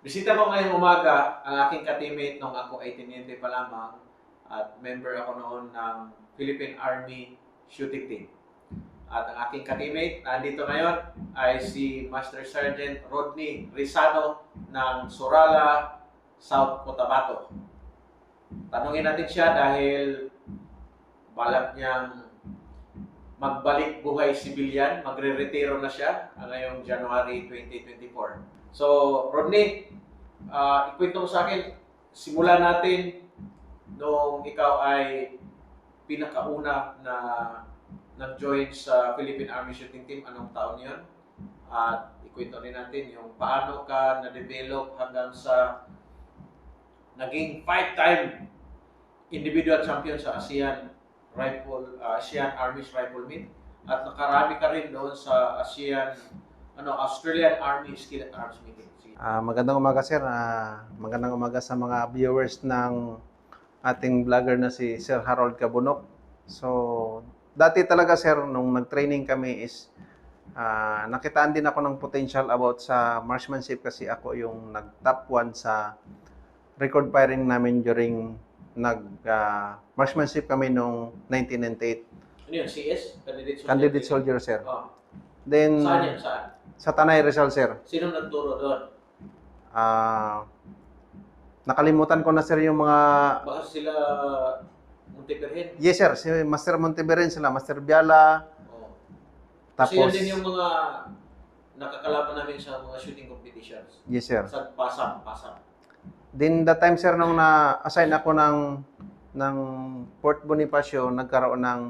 Bisita ko ngayong umaga ang aking ka-teammate nung ako ay tiniente pa lamang at member ako noon ng Philippine Army Shooting Team. At ang aking ka-teammate nandito ngayon ay si Master Sergeant Rodney Rizano ng Sorala, South Cotabato. Tanungin natin siya dahil balak niyang magbalik buhay sibilyan, magre-retiro na siya ngayong January 2024. So, Rodney, ah ikwento mo sa akin, simulan natin nung ikaw ay pinakauna na nag-join sa Philippine Army Shooting Team, anong taon yun? At ikwento rin natin yung paano ka na-develop hanggang sa naging five-time individual champion sa ASEAN Rifle, ah, ASEAN Army's Rifle Meet. At nakarami ka rin doon sa ASEAN, ano, Australian Army Skill at Arms Meeting. Ah, magandang umaga sir. Ah, magandang umaga sa mga viewers ng ating vlogger na si Sir Harold Cabunok. So, dati talaga sir, nung nag-training kami is ah, nakitaan din ako ng potential about sa marksmanship kasi ako yung nag-top 1 sa record firing namin during nag ah, marksmanship kami noong 1998. Ano yun, CS? Candidate Soldier? Candidate soldier sir. Oh. Then Saan yan? Saan? Sa Tanay Rizal sir. Sino nagturo doon? Ah, nakalimutan ko na sir yung mga Baka sila Monteperhen? Yes sir, si Master Monteveren sila, Master Biala, Oh. Kasi tapos yan din yung mga nakakalaban namin sa mga shooting competitions. Yes sir. Sa Pasam, Pasam. Then the time sir nung na-assign ako ng ng Port Bonifacio, nagkaroon ng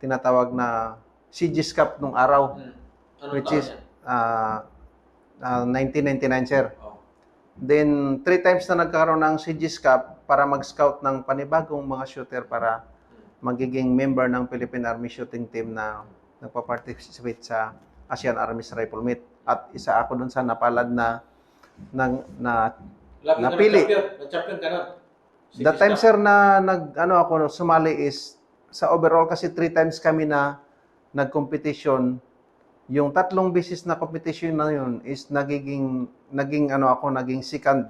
tinatawag na CGS Cup nung araw, Hmm. Anong which is yan? Ah, ah, 1999 sir. Oh. Then three times na nagkaroon ng CGS Cup para mag-scout ng panibagong mga shooter para magiging member ng Philippine Army Shooting Team na nagpa-participate sa ASEAN Army's Rifle Meet. At isa ako dun sa napalad na ng na Lagi ka Napili. nag-champion. Nag-champion ka. Sige, That time sir na nag ano ako sumali is sa overall kasi three times kami na nag-competition. Yung tatlong beses na competition na yun is nagiging naging ano ako naging second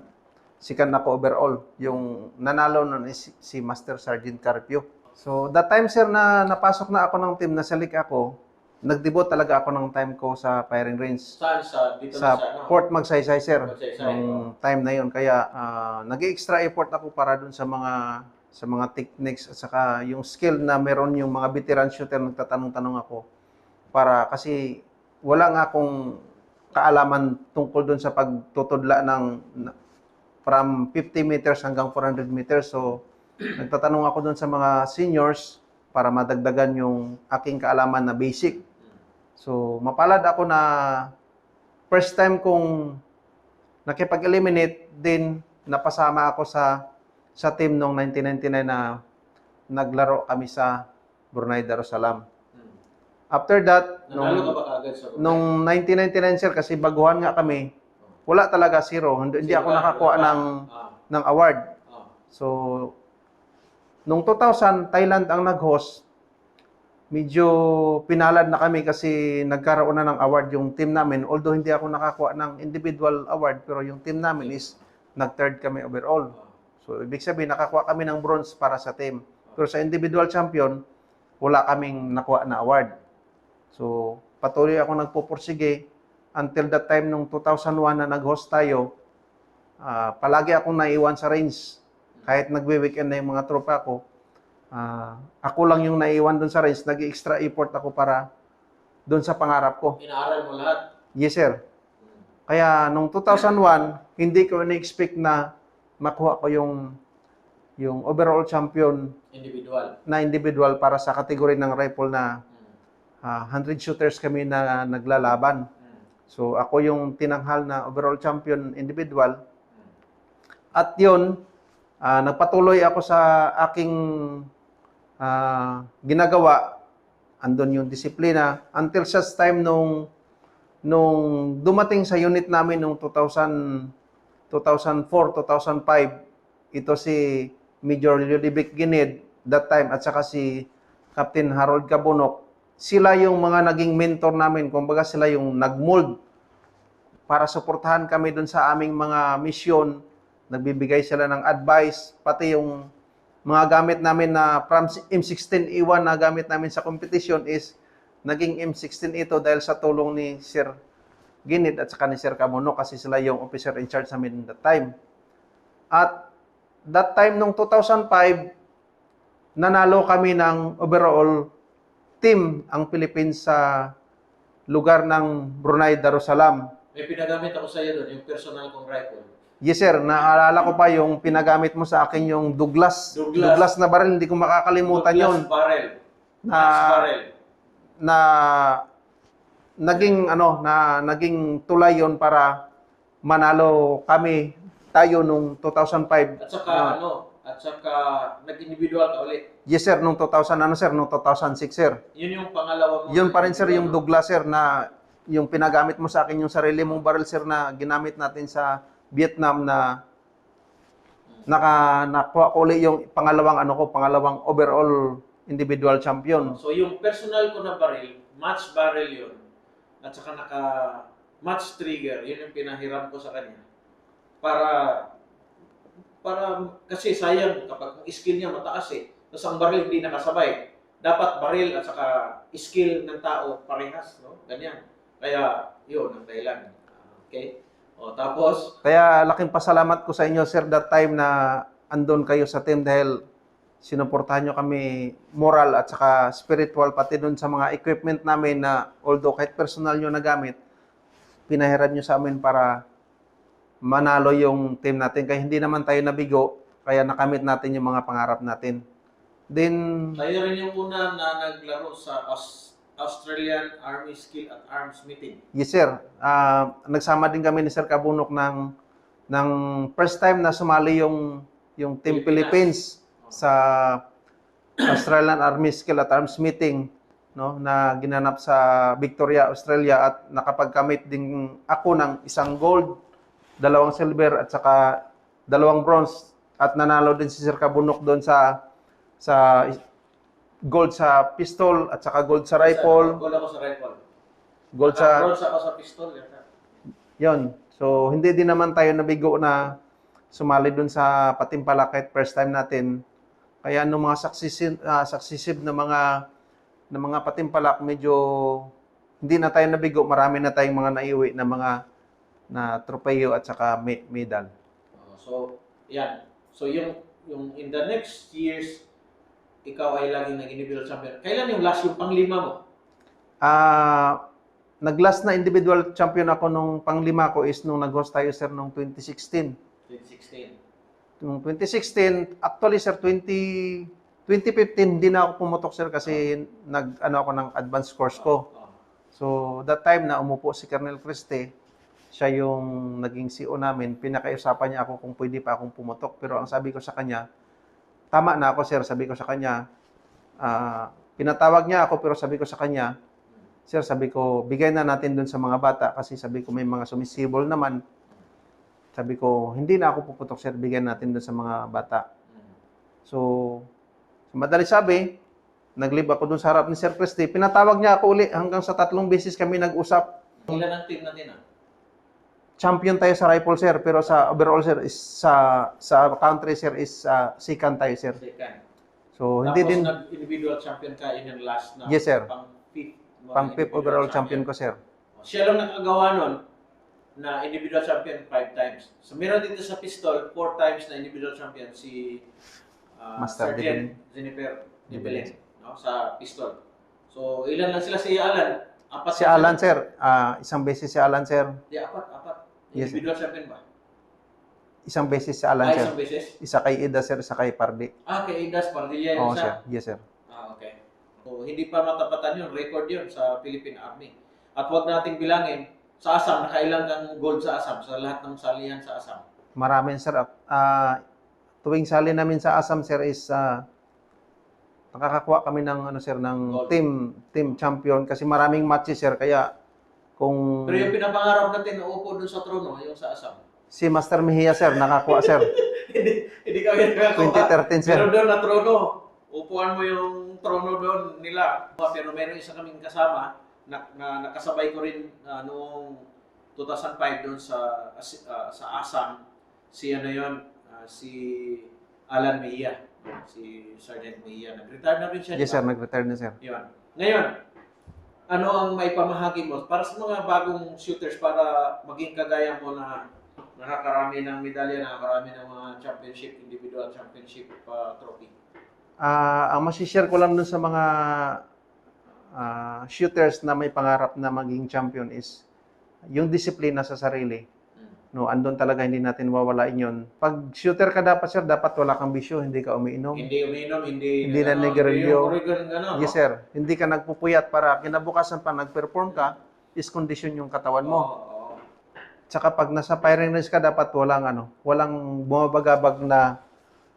second ako overall. Yung nanalo nun is si- Master Sergeant Carpio. So that time sir na napasok na ako ng team na salik ako, nag-debut talaga ako ng time ko sa firing range Saan? Sa, dito sa sa ano? Port Magsaysay sir Magsaysay, nung time na yon kaya ah, nag-extra effort ako para dun sa mga sa mga techniques at saka yung skill na meron yung mga veteran shooter nagtatanong-tanong ako para kasi wala nga akong kaalaman tungkol dun sa pagtutudla ng from 50 meters hanggang 400 meters so nagtatanong ako dun sa mga seniors para madagdagan yung aking kaalaman na basic So, mapalad ako na first time kong nakipag-eliminate din napasama ako sa sa team noong 1999 na naglaro kami sa Brunei Darussalam. After that, Nanalo ka nung, ba kaagad sa nung 1999 sir kasi baguhan nga kami, wala talaga zero. Hindi, hindi ako nakakuha ng Ah, ng award. ah. So, nung 2000, Thailand ang nag-host. Medyo pinalad na kami kasi nagkaroon na ng award yung team namin. Although hindi ako nakakuha ng individual award, pero yung team namin is nag-third kami overall. ah. So, ibig sabihin, nakakuha kami ng bronze para sa team. Pero sa individual champion, wala kaming nakuha na award. So, patuloy ako nagpupursige until that time nung 2001 na nag-host tayo, ah, palagi akong naiwan sa range. Kahit nagwe-weekend na yung mga tropa ko, ah, ako lang yung naiwan doon sa range. Nag-extra effort ako para doon sa pangarap ko. Inaaral mo lahat. Yes, sir. Kaya nung 2001, hindi ko na-expect na makuha ko yung yung overall champion Individual. na individual para sa kategory ng rifle na Hmm. ah, 100 shooters kami na naglalaban. So ako yung tinanghal na overall champion individual. At yun, ah, nagpatuloy ako sa aking ah, ginagawa. Andun yung disiplina. Until such time nung, nung dumating sa unit namin nung 2000, 2004, 2005, ito si Major Ludovic Ginid that time at saka si Captain Harold Cabunok. Sila yung mga naging mentor namin. Kumbaga sila yung nagmold para suportahan kami dun sa aming mga misyon. Nagbibigay sila ng advice, pati yung mga gamit namin na from M16E1 na gamit namin sa competition is naging M16 ito dahil sa tulong ni Sir Ginit at saka ni Sir Camuno kasi sila yung officer in charge namin that time. At that time nung 2005, nanalo kami ng overall team ang Philippines sa lugar ng Brunei Darussalam. May pinagamit ako sa iyo doon, yung personal kong rifle. Yes sir, naalala ko pa yung pinagamit mo sa akin yung Douglas. Douglas. na baril, hindi ko makakalimutan Douglas yon barrel. na barrel. na naging ano na naging tulay yon para manalo kami tayo nung 2005. At saka Ah. ano, at saka nag-individual ka ulit. Yes sir, nung 2000 ano sir, nung 2006 sir. Yun yung pangalawa mo. Yun pa rin sir yung? Douglas sir na yung pinagamit mo sa akin yung sarili mong barrel sir na ginamit natin sa Vietnam na naka nakuha ko ulit yung pangalawang ano ko, pangalawang overall individual champion. So yung personal ko na baril, match barrel yun. At saka naka match trigger, yun yung pinahiram ko sa kanya. Para para kasi sayang kapag ang skill niya mataas eh. Tapos ang baril hindi nakasabay. Dapat baril at saka skill ng tao parehas, no? Ganyan. Kaya yun ang dahilan. Okay? O tapos Kaya laking pasalamat ko sa inyo sir that time na andon kayo sa team dahil sinuportahan nyo kami moral at saka spiritual pati dun sa mga equipment namin na although kahit personal nyo na gamit, pinahiram nyo sa amin para manalo yung team natin. Kaya hindi naman tayo nabigo, kaya nakamit natin yung mga pangarap natin. Then, Tayo rin yung una na naglaro sa Aus- Australian Army Skill at Arms Meeting. yes sir, ah, nagsama din kami ni Sir Kabunok ng, ng first time na sumali yung, yung Team Pilipinas. Philippines sa Australian Army Skill at Arms Meeting no na ginanap sa Victoria, Australia at nakapagkamit din ako ng isang gold, dalawang silver at saka dalawang bronze at nanalo din si Sir Kabunok doon sa sa gold sa pistol at saka gold sa rifle, Goal ako sa rifle. gold sa Bronze ako sa pistol. Yon. So, hindi din naman tayo nabigo na sumali dun sa Patimpalak kahit first time natin. Kaya nung mga successive, ah, successive na mga na mga Patimpalak, medyo hindi na tayo nabigo. Marami na tayong mga naiuwi na mga na tropeyo at saka me- medal. Oh, so, yan. So, yung, yung in the next years, ikaw ay laging nag individual champion. Kailan yung last yung panglima mo? Ah, nag-last na individual champion ako nung panglima ko is nung nag-host tayo sir nung 2016. 2016. Yung 2016, actually sir, 20, 2015, hindi na ako pumutok sir kasi nag, ano ako ng advanced course ko. Oh. So, that time na umupo si Colonel Criste, siya yung naging CEO namin, pinakaiusapan niya ako kung pwede pa akong pumutok. Pero ang sabi ko sa kanya, tama na ako sir, sabi ko sa kanya, ah, pinatawag niya ako pero sabi ko sa kanya, sir, sabi ko, bigay na natin dun sa mga bata kasi sabi ko may mga sumisibol naman. Sabi ko, hindi na ako puputok sir, bigyan natin dun sa mga bata. So, madali sabi, naglib ako dun sa harap ni Sir Christy. Pinatawag niya ako uli hanggang sa tatlong beses kami nag-usap. Ilan ang team natin ah? Champion tayo sa rifle, sir. Pero sa overall, sir, is sa sa country, sir, is uh, second tayo, sir. Second. So, hindi Tapos din nag-individual champion ka, yung last na Yes, sir. pang fifth. pang fifth individual overall champion ko, sir. Siya lang nakagawa nun na individual champion five times. So meron dito sa pistol, four times na individual champion si uh, Master Sergeant Jennifer Di Dibelen no, sa pistol. So ilan lang sila si Alan? Apat Si Alan, sir. ah, isang beses si Alan, sir. Di, apat, apat. Yes, sir. Individual champion ba? Isang beses si Alan, Ah, sir. isang beses? Isa kay Ida, sir. Isa kay Pardi. Ah, kay Idas Pardilla yun Oo, sir. siya. Yes, sir. Ah, okay. So, hindi pa matapatan yun. Record yun sa Philippine Army. At huwag nating bilangin, sa Assam, nakailang kang gold sa Assam, sa lahat ng salihan sa Assam. Maraming, sir. Ah, tuwing sali namin sa Assam, sir, is ah, nakakakuha kami ng ano sir ng Gold. team team champion kasi maraming matches sir kaya kung Pero yung pinapangarap natin na upo dun sa trono, yung sa Assam. si Master Mejia sir nakakuha sir hindi, hindi kami nakakuha. 2013 sir Pero doon na trono, upuan mo yung trono doon nila. Pero meron isa kaming kasama na, na nakasabay ko rin ah, noong 2005 doon sa as- ah, sa ASAM si ano yon ah, si Alan Mejia si Sergeant Mejia nag-retire na rin siya Yes sir, nag-retire na sir. Yun. Ngayon, ano ang may pamahagi mo para sa mga bagong shooters para maging kagaya mo na nakakarami ng medalya, nakakarami ng mga championship, individual championship uh, trophy? Ah, ang masishare ko lang dun sa mga ah, shooters na may pangarap na maging champion is yung disiplina sa sarili. No, andun talaga hindi natin wawalain yun. Pag shooter ka dapat sir, dapat wala kang bisyo, hindi ka umiinom. Hindi uminom, hindi... Hindi na ano, Oregon, gano'n, Yes sir, hindi ka nagpupuyat para kinabukasan pa nag-perform ka, is condition yung katawan mo. Oo, oo. Tsaka pag nasa firing range ka, dapat walang ano, walang bumabagabag na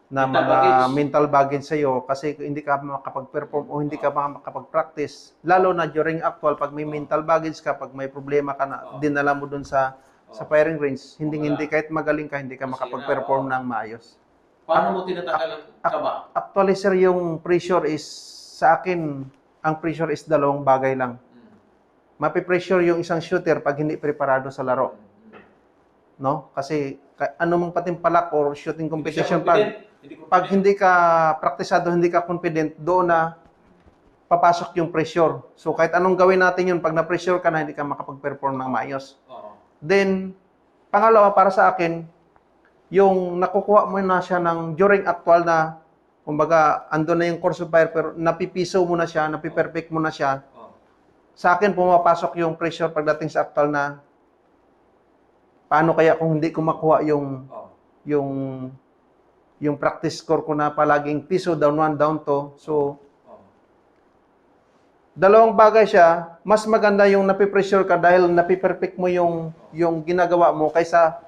na Mental mga baggage. mental baggage sa iyo kasi hindi ka makapag-perform o hindi ka makapag-practice. Lalo na during actual pag may mental baggage ka, pag may problema ka na dinala mo dun sa sa firing range, hindi Wala. hindi kahit magaling ka, hindi ka makapag-perform oo. ng maayos. Paano mo tinatanggal ang kaba? Actually sir, yung pressure is sa akin, ang pressure is dalawang bagay lang. Mm. Mapipressure yung isang shooter pag hindi preparado sa laro. Mm. no? Kasi ka- ano mang patimpalak or shooting competition pag pag hindi ka praktisado, hindi ka confident, doon na papasok yung pressure. So kahit anong gawin natin yun, pag na-pressure ka na, hindi ka makapag-perform ng maayos. Then, pangalawa para sa akin, yung nakukuha mo na siya ng during actual na, kumbaga, ando na yung course of fire, pero napipiso mo na siya, napiperfect mo na siya. Oo. Sa akin, pumapasok yung pressure pagdating sa actual na, paano kaya kung hindi ko makuha yung Oo. yung yung practice score ko na palaging piso down one down to. So, Oo. Dalawang bagay siya. Mas maganda yung napipressure ka dahil napiperfect mo yung yung ginagawa mo kaysa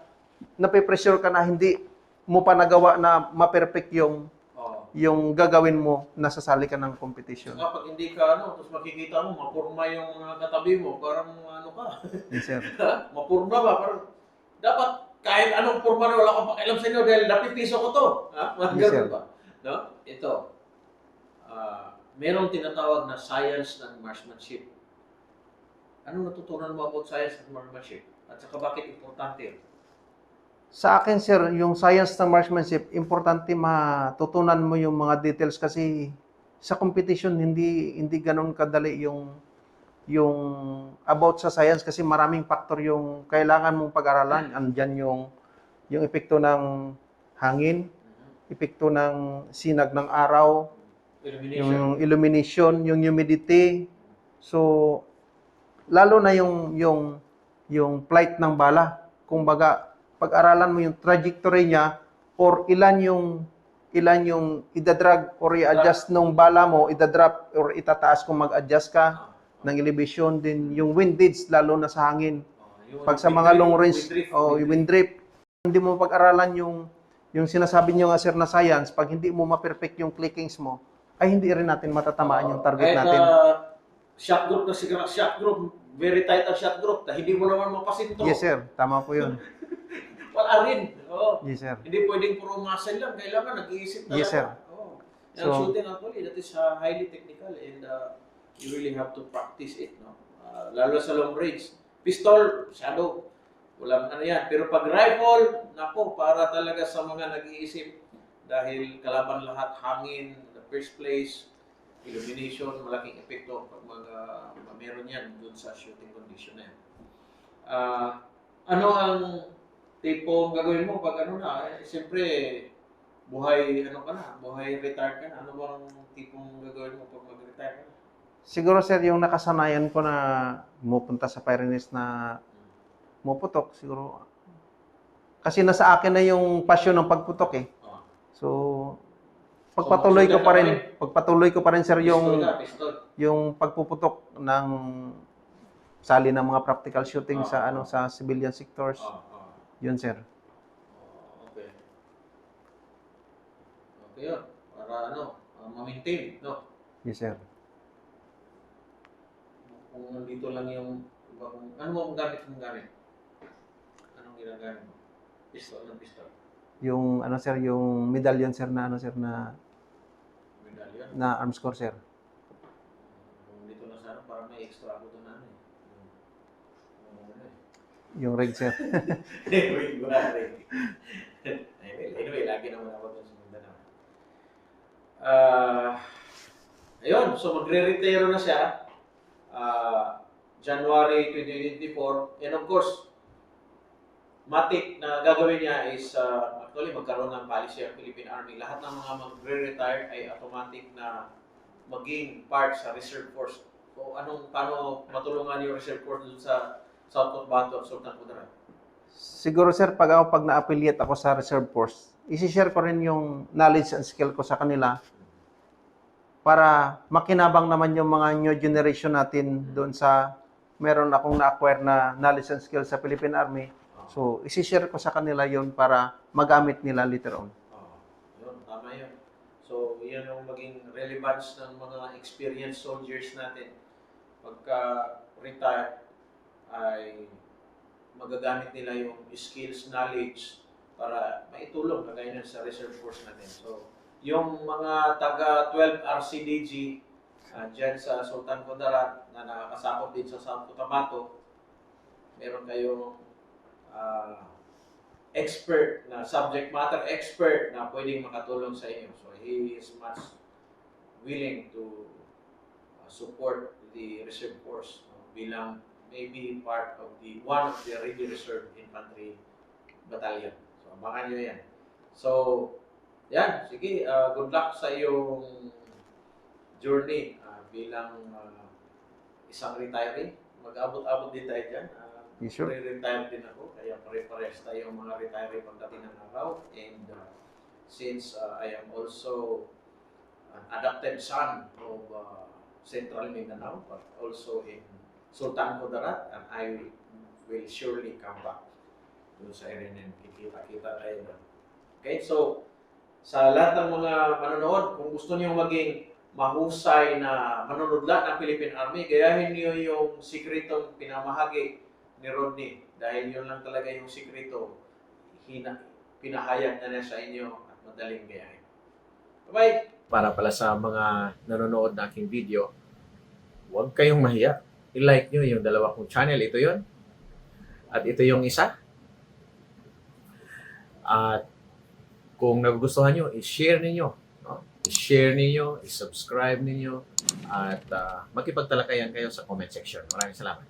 napipressure ka na hindi mo pa nagawa na ma-perfect yung yung gagawin mo nasasali ka ng competition. Saka pag hindi ka ano, tapos makikita mo, mapurma yung mga katabi mo, parang ano ka, Yes, sir. mapurma ba? Parang, dapat kahit anong purma na wala akong pakialam sa inyo dahil napipiso ko to. Ha? Mga Yes, sir. ba? No? Ito, ah merong tinatawag na science ng marksmanship. Anong natutunan mo about science ng marksmanship? At saka bakit importante? Sa akin, sir, yung science ng marksmanship, importante matutunan mo yung mga details kasi sa competition hindi hindi ganun kadali yung yung about sa science kasi maraming factor yung kailangan mong pag-aralan. Andyan yung yung epekto ng hangin, Mhm. epekto ng sinag ng araw, Illumination. yung illumination, yung humidity. So lalo na yung yung yung flight ng bala. Kumbaga, pag-aralan mo yung trajectory niya or ilan yung ilan yung idadrag or i-adjust nung bala mo, idadrop or itataas kung mag-adjust ka Ah, ng elevation din yung windage lalo na sa hangin. ah, Pag sa mga long range o wind wind drift, hindi mo pag-aralan yung yung sinasabi niyo nga sir na science, pag hindi mo ma-perfect yung clickings mo, ay hindi rin natin matatamaan yung target Kahit, natin. ah, shot group na siguro, shot group, very tight ang shot group, na hindi mo naman mapasinto. Yes sir, tama po yun. Wala rin. Oo. Yes sir. Hindi pwedeng puro muscle lang. Kailangan nag-iisip talaga. Yes, sir. Oo. Yan, So- shooting actually, that is uh, highly technical and uh, you really have to practice it. No? Uh, lalo sa long range. Pistol, shadow, walang ano yan. Pero pag rifle, nako, para talaga sa mga nag-iisip. Dahil kalaban lahat, hangin, in the first place, illumination, malaking epekto pag mga uh, meron yan dun sa shooting condition na yan. Ah, ano ang tipong gagawin mo pag ano na, eh, siyempre, buhay, ano ka na, buhay retired ka na. Ano bang tipong gagawin mo pag mag-retire ka na? Siguro sir, yung nakasanayan ko na mupunta sa Pyrenees na muputok, siguro. Kasi nasa akin na yung passion ng pagputok eh. So, pagpatuloy ko pa rin, pagpatuloy ko pa rin sir yung yung pagpuputok ng sali ng mga practical shooting sa Ah. ano sa civilian sectors. Oh, oh. Yun sir. Okay. Okay yun. Para ano, ma-maintain, no? Yes sir. Kung nandito lang yung, ano mo ang gamit mong gamit? Anong ginagamit mo? Pistol ng pistol. Yung ano sir, yung medallion sir na ano sir na Medallion. na arms core sir. Kung dito na sana, parang may extra ako na ano eh. Yung- rig, sir. anyway, wala rin. anyway, anyway, lagi naman ako dun sa Mindanao. Ah, ayun, so magre-retire na siya. ah, January 2024. And of course, matik na gagawin niya is uh, actually magkaroon ng policy ang Philippine Army. Lahat ng mga magre-retire ay automatic na maging part sa reserve force. So anong paano matulungan yung reserve force dun sa South Cotabato at Sultan Kudarat? Siguro, sir, pag ako, pag na-affiliate ako sa Reserve Force, isi-share ko rin yung knowledge and skill ko sa kanila para makinabang naman yung mga new generation natin doon sa meron akong na-acquire na knowledge and skill sa Philippine Army. So, isi-share ko sa kanila yon para magamit nila later on. Oo. yun, tama yun. So, yan yung maging relevance ng mga experienced soldiers natin. Pagka retire, ay magagamit nila yung skills, knowledge para maitulong kagaya nun sa reserve force natin. So, yung mga taga 12 RCDG uh, dyan sa Sultan Kudarat na nakakasakop din sa South Cotabato, meron kayong ah, expert na subject matter expert na pwedeng makatulong sa inyo. So he is much willing to uh, support the reserve force no, bilang maybe part of the one of the ready reserve infantry battalion. So abangan nyo yan. So yan, sige, uh, good luck sa iyong journey uh, bilang uh, isang retiree. Mag-abot-abot din tayo dyan. Uh, Yes, sir. Re-retire din ako, kaya pare-pares tayong mga retiree pagdating ng araw. And uh, since uh, I am also an adopted son of uh, Central Mindanao, but also in Sultan Kudarat, and I will surely come back doon sa RNN. Kikita-kita tayo doon. Okay, so sa lahat ng mga manonood, kung gusto niyo maging mahusay na manunudlat ng Philippine Army, gayahin niyo yung sikretong pinamahagi ni Rodney dahil yun lang talaga yung sikreto hina, pinahayag na niya sa inyo at madaling gayahin. Bye-bye! Para pala sa mga nanonood na aking video, huwag kayong mahiya. I-like nyo yung dalawa kong channel. Ito yon At ito yung isa. At kung nagugustuhan nyo, i-share ninyo. No? I-share ninyo, i-subscribe ninyo, at uh, makipagtalakayan kayo sa comment section. Maraming salamat.